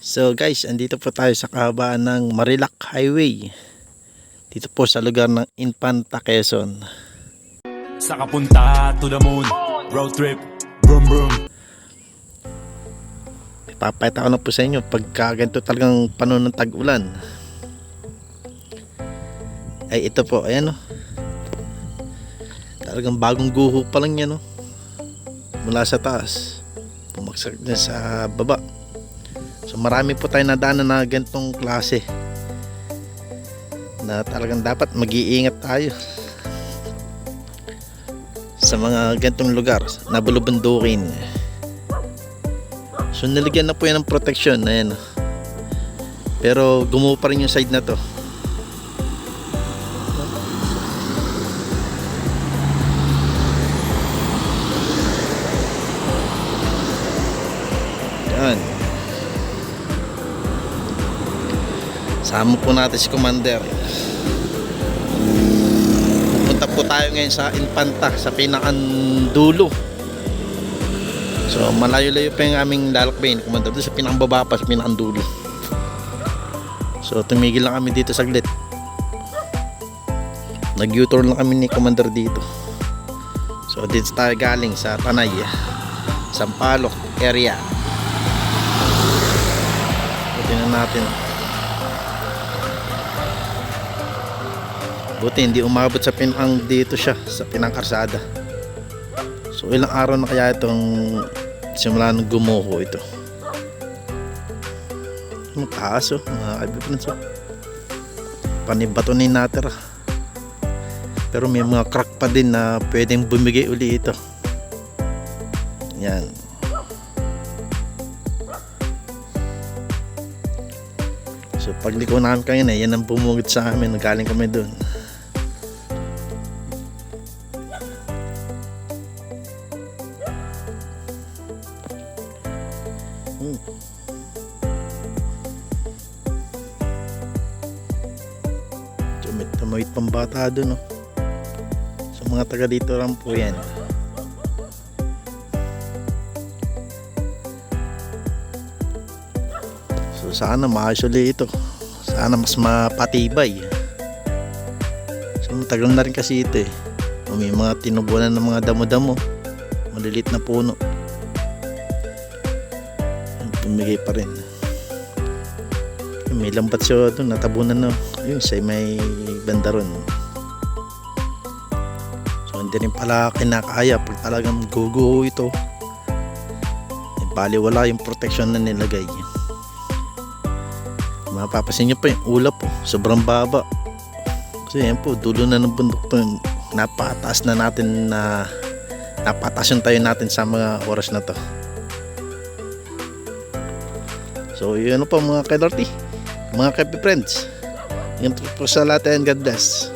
So guys, andito po tayo sa kahabaan ng Marilac Highway. Dito po sa lugar ng Infanta, Quezon. Sa kapunta to the moon Road trip Brum brum Ipapayta ko na po sa inyo pagka ganito talagang panahon ng tag-ulan. Ay ito po, ayan o. Talagang bagong guho pa lang yan o. Mula sa taas. Pumaksak na sa baba. So marami po tayo nadaanan na ganitong klase. Na talagang dapat mag-iingat tayo. Sa mga ganitong lugar na bulubundukin. So nilagyan na po yan ng protection ayan. Pero gumuho pa rin yung side na to. Yan. Sama po natin si Commander. Pupunta po tayo ngayon sa Infanta, sa pinakandulo. So malayo-layo pa yung aming lalakbayin. Commander doon sa pinakababa pa, sa pinakandulo. So tumigil lang kami dito saglit. Nag-U-turn lang kami ni Commander dito. So dito tayo galing sa Tanay, Sampaloc area. Na natin. Buti hindi umabot sa pinang dito siya, sa pinangkarsada. So ilang araw na kaya itong simula nung gumuho ito. Ang taas oh, mga kaibigan so. Panibato ni natira. Pero may mga crack pa din na pwedeng bumigay uli ito. Yan. So pagliko namin kayo na, yan ang bumugit sa amin. Galing kami doon. Hmm. Tumit tumawit pang bata doon. Oh. So mga taga dito lang po yan. So sana maayos ulit ito. Sana mas mapatibay. So matagal na rin kasi ito eh. May mga tinubunan ng mga damo-damo. Malilit na puno. Tumigay pa rin. May lambat siya doon, natabunan na. Yun, siya may banda ron. So hindi rin pala kinakaya pag talagang guguho ito. Eh, bali wala yung protection na nilagay. Mapapasin nyo pa yung ulap po, sobrang baba. Kasi yan po, dulo na ng bundok to. Napataas na natin na napataas yung tayo natin sa mga oras na to. So yun ano po mga kadorty, mga kapi friends. Yan po sa lahat and God bless.